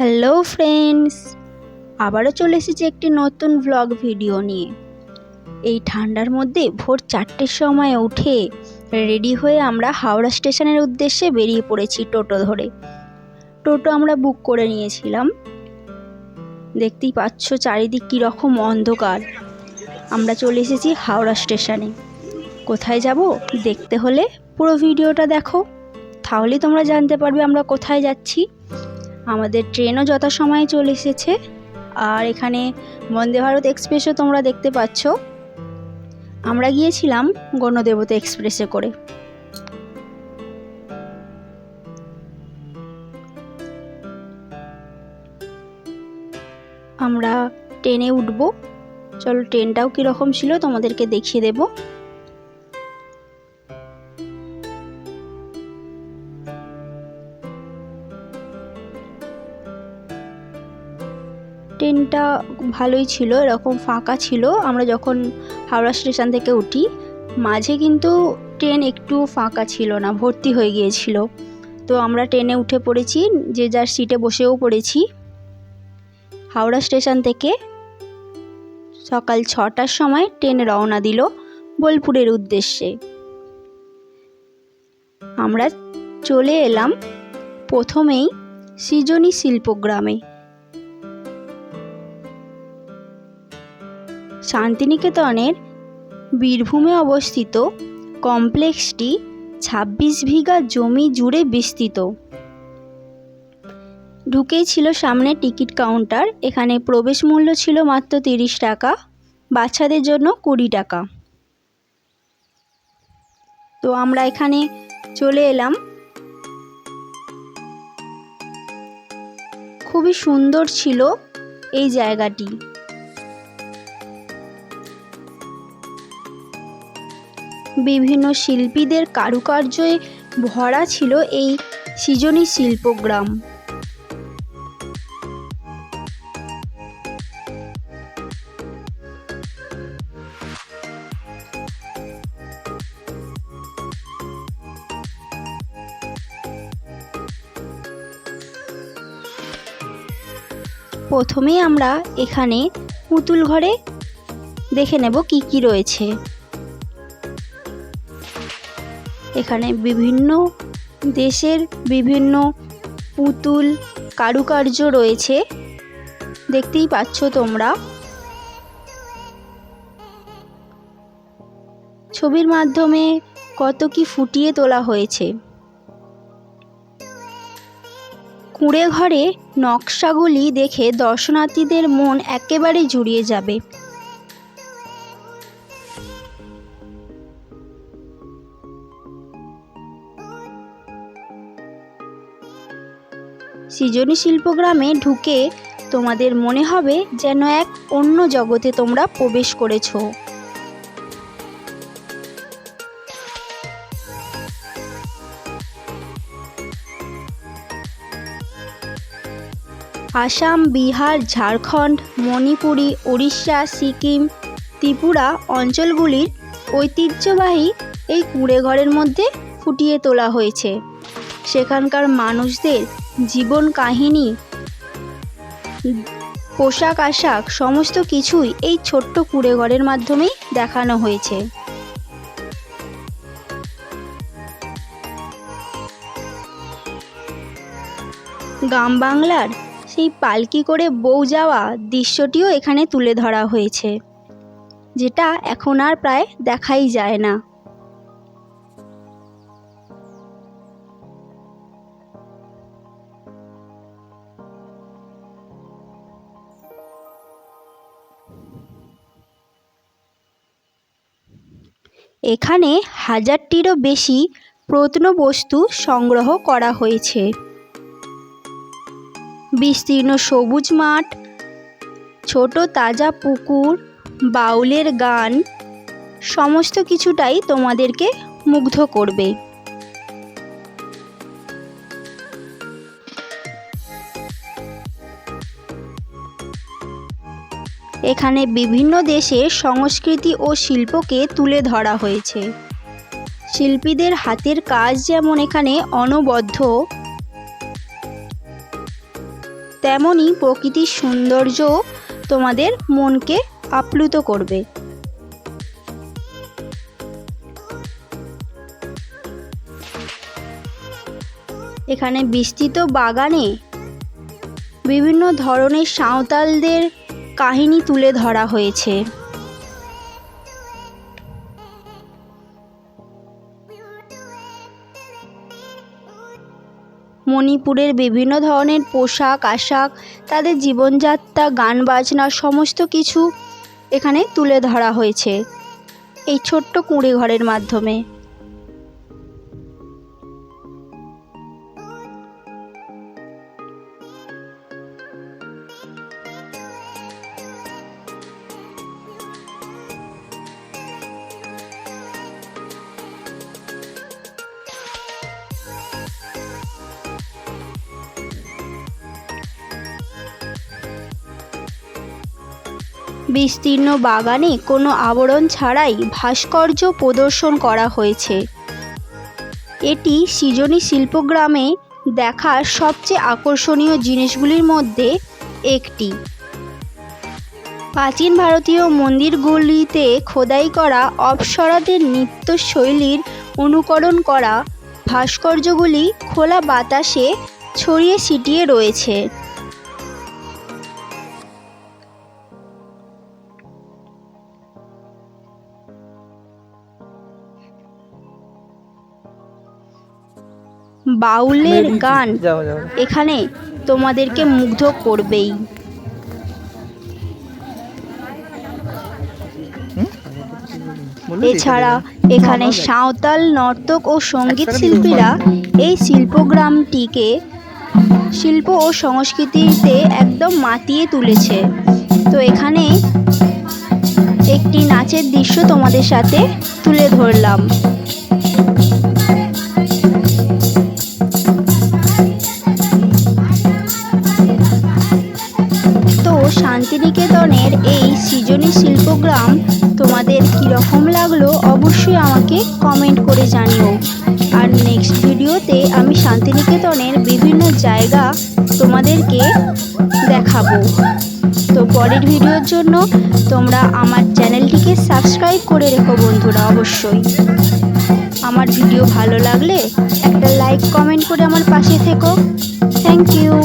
Hello friends আবারও চলে এসেছি একটি নতুন ভ্লগ ভিডিও নিয়ে। এই ঠান্ডার মধ্যে ভোর চারটের সময় উঠে রেডি হয়ে আমরা হাওড়া স্টেশনের উদ্দেশ্যে বেরিয়ে পড়েছি টোটো ধরে। টোটো আমরা বুক করে নিয়েছিলাম। দেখতেই পাচ্ছ চারিদিক কীরকম অন্ধকার। আমরা চলে এসেছি হাওড়া স্টেশনে কোথায় যাব দেখতে হলে পুরো ভিডিওটা দেখো। তাহলেই তোমরা জানতে পারবে আমরা কোথায় যাচ্ছি। আমাদের ট্রেনও যথাসময়ে চলে এসেছে। আর এখানে বন্দে ভারত এক্সপ্রেসও তোমরা দেখতে পাচ্ছ। আমরা গিয়েছিলাম গণদেবতা এক্সপ্রেসে করে। আমরা ট্রেনে উঠবো। চলো ট্রেনটাও কীরকম ছিল তোমাদেরকে দেখিয়ে দেবো। ট্রেনটা ভালোই ছিল, এরকম ফাঁকা ছিল। আমরা যখন হাওড়া স্টেশন থেকে উঠি, মাঝে কিন্তু ট্রেন একটু ফাঁকা ছিল না, ভর্তি হয়ে গিয়েছিল। তো আমরা ট্রেনে উঠে পড়েছি, যে যার সিটে বসেও পড়েছি। হাওড়া স্টেশন থেকে সকাল ছটার সময় ট্রেন রওনা দিল বোলপুরের উদ্দেশ্যে। আমরা চলে এলাম প্রথমেই সৃজনী শিল্পগ্রামে। শান্তিনিকেতনের বীরভূমে অবস্থিত কমপ্লেক্সটি ছাব্বিশ বিঘা জমি জুড়ে বিস্তৃত। ঢুকেই ছিল সামনে টিকিট কাউন্টার। এখানে প্রবেশ মূল্য ছিল মাত্র তিরিশ টাকা, বাচ্চাদের জন্য কুড়ি টাকা। তো আমরা এখানে চলে এলাম। খুবই সুন্দর ছিল এই জায়গাটি। বিভিন্ন শিল্পীদের কারুকার্যে ভরা ছিল এই সৃজনী শিল্পগ্রাম। প্রথমে আমরা এখানে পুতুল ঘরে দেখে নেব কি কি রয়েছে। এখানে বিভিন্ন দেশের বিভিন্ন পুতুল কারুকার্য রয়েছে। দেখতেই পাচ্ছ তোমরা। ছবির মাধ্যমে কত কি ফুটিয়ে তোলা হয়েছে। কুঁড়ে ঘরে নকশাগুলি দেখে দর্শনার্থীদের মন একেবারে জুড়িয়ে যাবে। সৃজনী শিল্পগ্রামে ঢুকে তোমাদের মনে হবে যেন এক অন্য জগতে তোমরা প্রবেশ করেছ। আসাম, বিহার, ঝাড়খণ্ড, মণিপুরি, উড়িষ্যা, সিকিম, ত্রিপুরা অঞ্চলগুলির ঐতিহ্যবাহী এই কুঁড়েঘরের মধ্যে ফুটিয়ে তোলা হয়েছে। সেখানকার মানুষদের জীবন কাহিনী, পোশাক আশাক, সমস্ত কিছুই এই ছোট্ট কুঁড়েঘরের মাধ্যমেই দেখানো হয়েছে। গ্রাম বাংলার সেই পালকি করে বউ যাওয়া দৃশ্যটিও এখানে তুলে ধরা হয়েছে, যেটা এখন আর প্রায় দেখাই যায় না। এখানে হাজারটিরও বেশি প্রত্নবস্তু সংগ্রহ করা হয়েছে। বিস্তীর্ণ সবুজ মাঠ, ছোট তাজা পুকুর, বাউলের গান, সমস্ত কিছুটাই তোমাদেরকে মুগ্ধ করবে। এখানে বিভিন্ন দেশের সংস্কৃতি ও শিল্পকে তুলে ধরা হয়েছে। শিল্পীদের হাতের কাজ যেমন এখানে অনবদ্য তেমনই প্রকৃতির সৌন্দর্য তোমাদের মনকে আপ্লুত করবে। এখানে বিস্তৃত বাগানে বিভিন্ন ধরনের সাঁওতালদের কাহিনী তুলে ধরা হয়েছে। মণিপুরের বিভিন্ন ধরনের পোশাক, আশাক, তাদের জীবনযাত্রা, গান, বাজনা, সমস্ত কিছু এখানে তুলে ধরা হয়েছে। এই ছোট্ট কুঁড়ে ঘরের মাধ্যমে। বিস্তীর্ণ বাগানে কোনো আবরণ ছাড়াই ভাস্কর্য প্রদর্শন করা হয়েছে। এটি সৃজনী শিল্পগ্রামে দেখার সবচেয়ে আকর্ষণীয় জিনিসগুলির মধ্যে একটি। প্রাচীন ভারতীয় মন্দিরগুলিতে খোদাই করা অপ্সরাদের নৃত্যশৈলীর অনুকরণ করা ভাস্কর্যগুলি খোলা বাতাসে ছড়িয়ে ছিটিয়ে রয়েছে। বাউলের গান এখানে তোমাদেরকে মুগ্ধ করবেই। এছাড়া এখানে সাঁওতাল নর্তক ও সংগীত শিল্পীরা এই শিল্পগ্রামটিকে শিল্প ও সংস্কৃতিতে একদম মাতিয়ে তুলেছে। তো এখানে একটি নাচের দৃশ্য তোমাদের সাথে তুলে ধরলাম। সৃজনী শিল্পগ্রাম তোমাদের কীরকম লাগল অবশ্যই আমাকে কমেন্ট করে জানিও। আর নেক্সট ভিডিওতে আমি শান্তিনিকেতনের বিভিন্ন জায়গা তোমাদেরকে দেখাবো। তো পরের ভিডিওর জন্য তোমরা আমার চ্যানেলটিকে সাবস্ক্রাইব করে রেখো বন্ধুরা অবশ্যই। আমার ভিডিও ভালো লাগলে একটা লাইক কমেন্ট করে আমার পাশে থেকো। Thank you